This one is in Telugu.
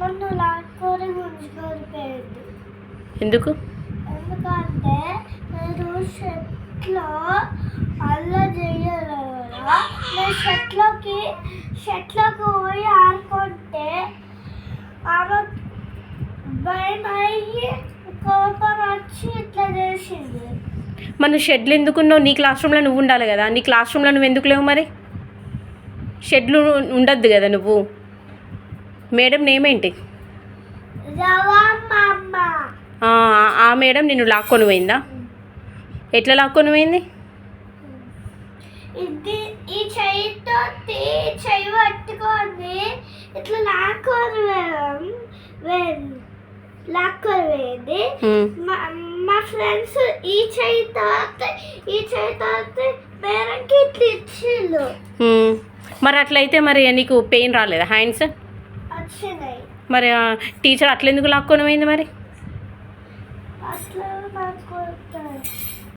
నన్ను లాక్కొని గుంజుకోరిపోయింది ఎందుకు? ఎందుకంటే నేను షర్ట్లో అల్ల చేయరు కదా. నేను షర్ట్లోకి షర్ట్లోకి పోయి ఆడుకుంటే ఆమె భయం అయ్యి కోపం వచ్చి ఇట్లా చేసింది. మన షెడ్లు ఎందుకున్నావు నీ క్లాస్ రూమ్లో నువ్వు ఉండాలి కదా. నీ క్లాస్ రూమ్లో నువ్వు ఎందుకు లేవు మరి? షెడ్లు ఉండద్దు కదా నువ్వు. మేడం నేమేంటి? రవమ్మ ఆ, ఆ మేడం నిన్ను లాక్కొని పోయిందా? ఎట్లా లాక్కొని పోయింది? ఇది ఈ చెయ్యితో ఈ చెయ్యి పట్టుకొని ఇట్లా లాక్కొని వేయం లాక్కొని వేయండి ఉమ్, మా ఫ్రెండ్స్ ఈ చెయ్యితో ఈ చెయ్యితో మేరంకి ఇట్లా ఇచ్చిళ్ళు. మరి అట్లయితే మరి నీకు పెయిన్ రాలేదా? హ్యాండ్స్? మరి టీచర్ అట్లెందుకు లాక్కొని పోయింది మరి?